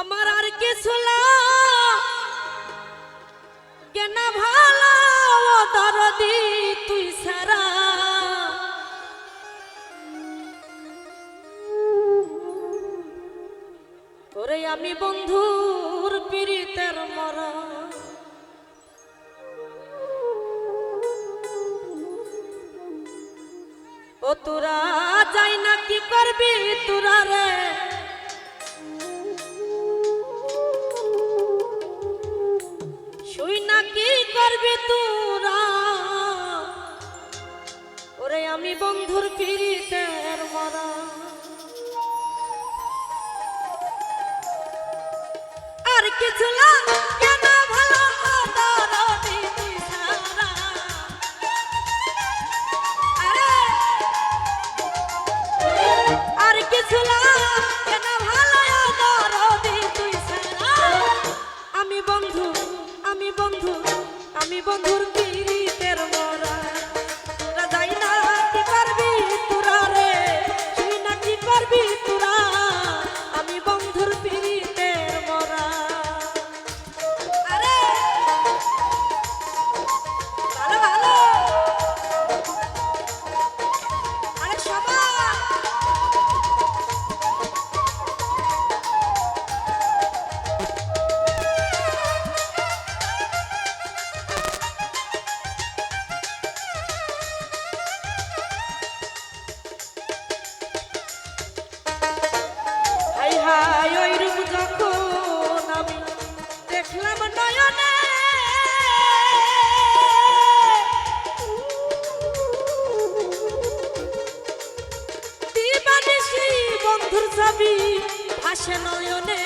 আমার আর কিছু কেনা ভালো দরদি তুই সারা ওরে আমি বন্ধুর পীড়িতের মরা। ও তোরা যাই না কি করবি তোরা রে? তুই নাকি করবে তোরা? ওরে আমি বন্ধুর পিড়িতে মরা। আর কিছু না মিশে নয়নে।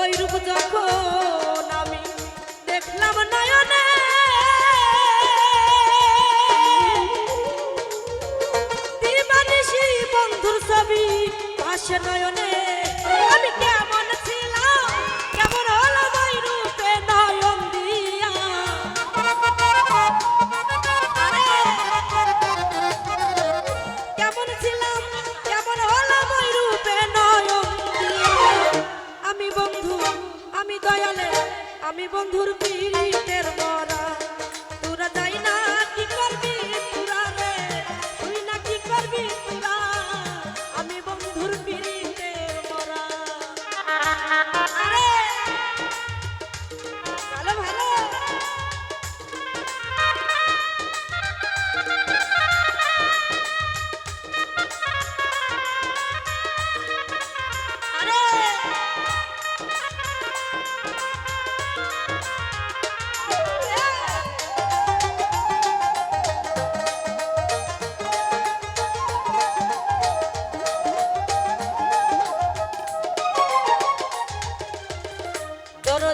ওই রূপ যখন আমি দেখলাম নয়নে দিবানিশি বন্ধুর ছবি পাশে নয়নে। আমি বন্ধুর পিড়িতের মরা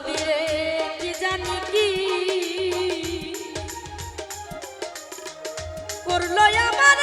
দিয়ে কি জানি কি? করল আমার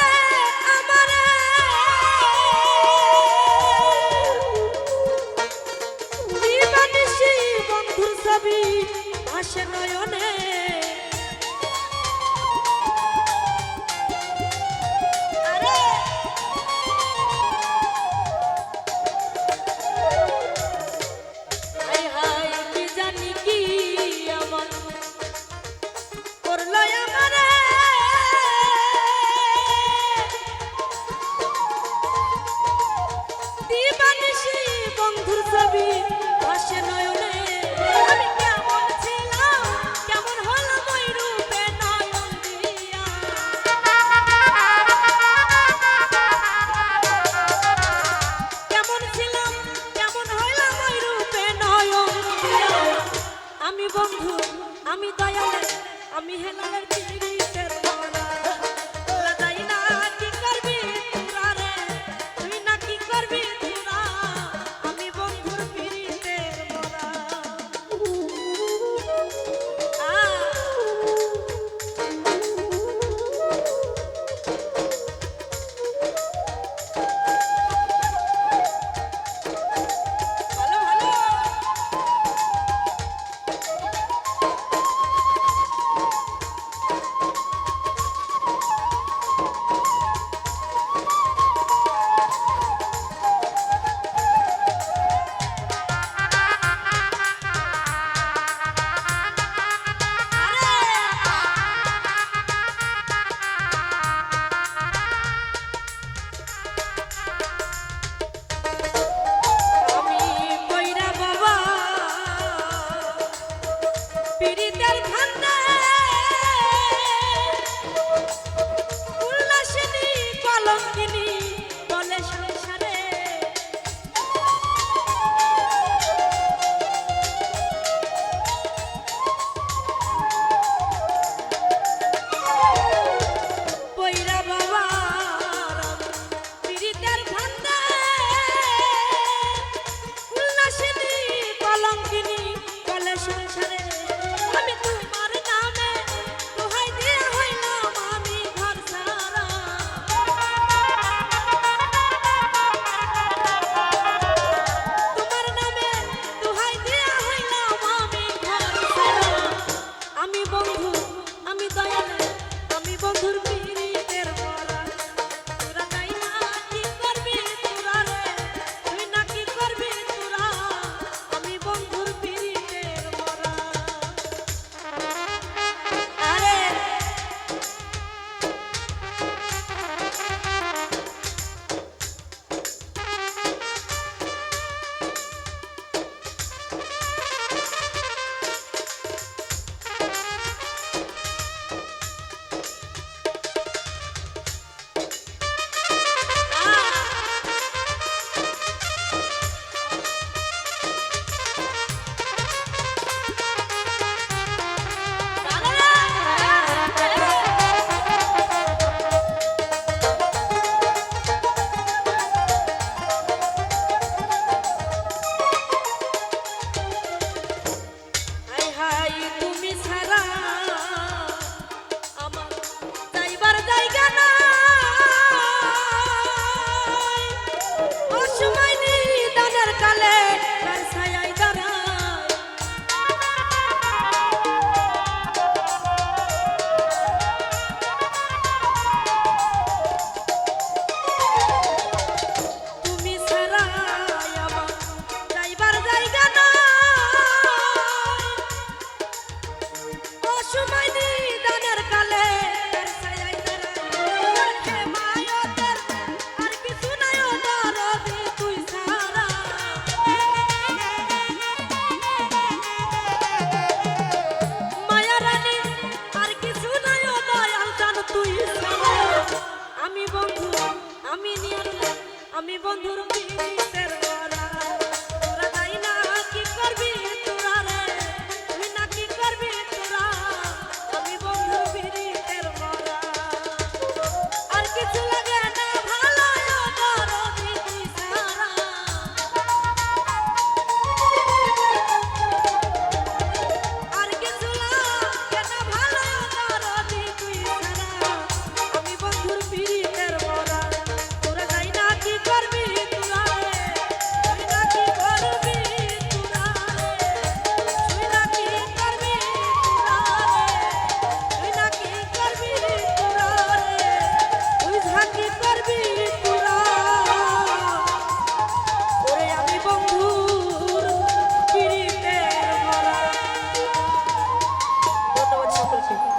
me vão dormir.